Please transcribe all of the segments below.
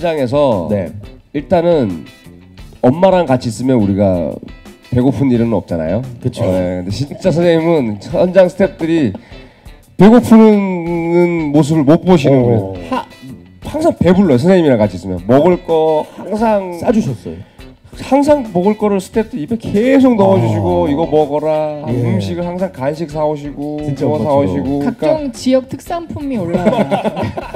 현장에서 네. 일단은 엄마랑 같이 있으면 우리가 배고픈 일은 없잖아요. 그쵸. 네, 근데 진짜 선생님은 현장 스태프들이 배고프는 모습을 못 보시는 어. 거예요. 하- 항상 배불러요. 선생님이랑 같이 있으면 먹을 거 항상 싸주셨어요. 항상 먹을 거를 스태프들 입에 계속 넣어주시고 이거 먹어라 아. 예. 음식을 항상 간식 사오시고 진짜 뭐. 사오시고 각종 그러니까 지역 특산품이 올라와요.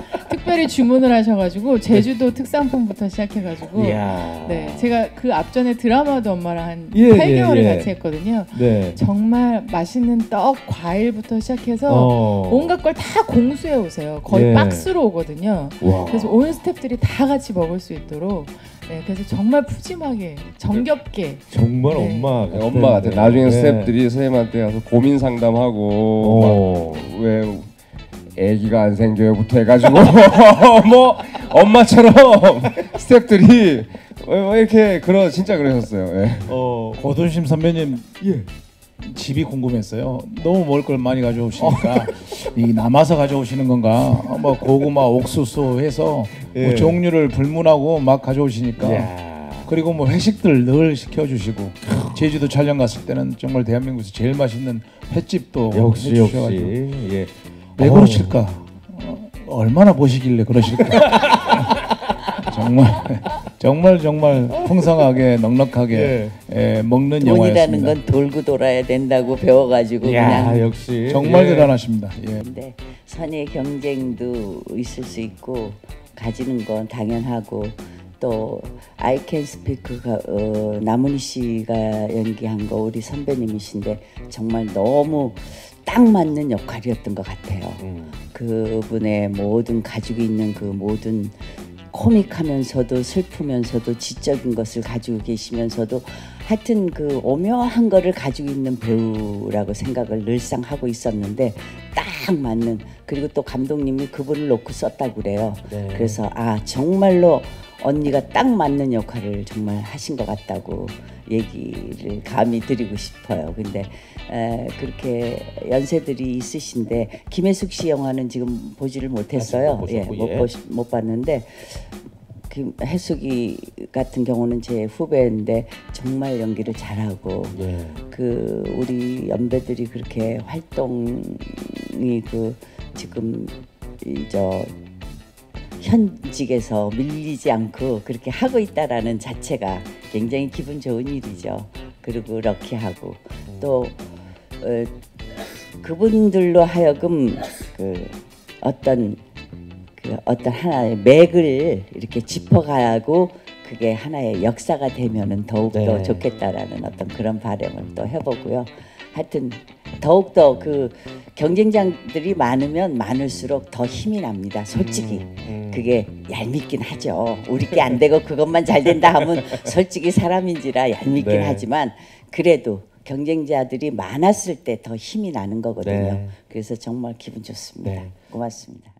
특별히 주문을 하셔가지고 제주도 특산품부터 시작해가지고 이야. 네 제가 그 앞전에 드라마도 엄마랑 한 예, 8개월을 예, 예. 같이 했거든요. 네. 정말 맛있는 떡, 과일부터 시작해서 어. 온갖 걸 다 공수해 오세요. 거의 예. 박스로 오거든요. 와. 그래서 온 스태프들이 다 같이 먹을 수 있도록 네, 그래서 정말 푸짐하게 정겹게 정말 네. 엄마 네, 엄마 같아. 나중에 네. 스태프들이 선생님한테 가서 고민 상담하고 어. 막왜 애기가 안 생겨요부터 해가지고 뭐 엄마처럼 스태프들이 뭐 이렇게 그러 진짜 그러셨어요. 예. 어. 고돈심 선배님 예. 집이 궁금했어요. 너무 먹을 걸 많이 가져오시니까 이 남아서 가져오시는 건가? 어, 뭐 고구마, 옥수수 해서 예. 뭐 종류를 불문하고 막 가져오시니까 야. 그리고 뭐 회식들 늘 시켜주시고 제주도 촬영 갔을 때는 정말 대한민국에서 제일 맛있는 횟집도 역시 해주셔가지고 역시. 예. 왜 어. 그러실까? 어, 얼마나 보시길래 그러실까? 정말 정말 정말 풍성하게 넉넉하게 예, 먹는 돈이라는 영화였습니다. 건 돌고 돌아야 된다고 배워가지고 야, 그냥 역시. 정말 예. 대단하십니다. 예. 근데 선의 경쟁도 있을 수 있고 가지는 건 당연하고 또 I Can Speak가 어, 남은희 씨가 연기한 거 우리 선배님이신데 정말 너무 딱 맞는 역할이었던 것 같아요. 음. 그분의 모든 가지고 있는 그 모든 코믹하면서도 슬프면서도 지적인 것을 가지고 계시면서도 하여튼 그 오묘한 거를 가지고 있는 배우라고 생각을 늘상 하고 있었는데 딱 맞는 그리고 또 감독님이 그분을 놓고 썼다고 그래요. 네. 그래서 아 정말로 언니가 딱 맞는 역할을 정말 하신 것 같다고 얘기를 감히 드리고 싶어요. 근데 에, 그렇게 연세들이 있으신데 김혜숙 씨 영화는 지금 보지를 못했어요. 못 예, 보셨고, 못, 예. 보시, 못 봤는데 그 혜숙이 같은 경우는 제 후배인데 정말 연기를 잘하고 예. 그 우리 연배들이 그렇게 활동이 그 지금 이저 현직에서 밀리지 않고 그렇게 하고 있다라는 자체가 굉장히 기분 좋은 일이죠. 그리고 럭키하고 또 어, 그분들로 하여금 그 어떤 그 어떤 하나의 맥을 이렇게 짚어가고 그게 하나의 역사가 되면은 더욱 더 네. 좋겠다라는 어떤 그런 바람을 또 해보고요. 하여튼 더욱 더 그 경쟁자들이 많으면 많을수록 더 힘이 납니다. 솔직히 음, 음. 그게 얄밉긴 하죠. 우리께 안 되고 그것만 잘 된다 하면 솔직히 사람인지라 얄밉긴 네. 하지만 그래도 경쟁자들이 많았을 때 더 힘이 나는 거거든요. 네. 그래서 정말 기분 좋습니다. 네. 고맙습니다.